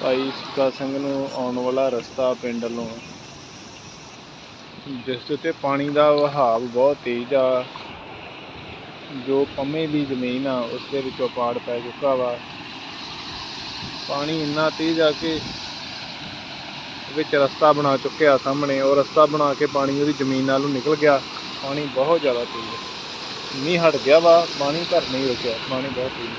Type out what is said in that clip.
ਭਾਈ ਸੁੱਕਾ ਸਿੰਘ ਨੂੰ ਆਉਣ ਵਾਲਾ ਰਸਤਾ ਪਿੰਡ ਨੂੰ ਜਿਸ ਦੇ ਉੱਤੇ ਪਾਣੀ ਦਾ ਵਹਾਅ ਬਹੁਤ ਤੇਜ਼ ਆ। ਜੋ ਪੰਮੇ ਦੀ ਜ਼ਮੀਨ ਆ, ਉਸ ਦੇ ਵਿੱਚੋਂ ਪਾੜ ਪੈ ਚੁੱਕਾ ਵਾ। ਪਾਣੀ ਇੰਨਾ ਤੇਜ਼ ਆ ਕਿ ਵਿੱਚ ਰਸਤਾ ਬਣਾ ਚੁੱਕਿਆ ਸਾਹਮਣੇ। ਉਹ ਰਸਤਾ ਬਣਾ ਕੇ ਪਾਣੀ ਉਹਦੀ ਜ਼ਮੀਨ ਨਾਲੋਂ ਨਿਕਲ ਗਿਆ। ਪਾਣੀ ਬਹੁਤ ਜ਼ਿਆਦਾ ਤੇਜ਼ ਹੈ ਮੀਂਹ ਹਟ ਗਿਆ ਵਾ, ਪਾਣੀ ਘਰ ਨਹੀਂ ਰੁਕਿਆ। ਪਾਣੀ ਬਹੁਤ ਤੇਜ਼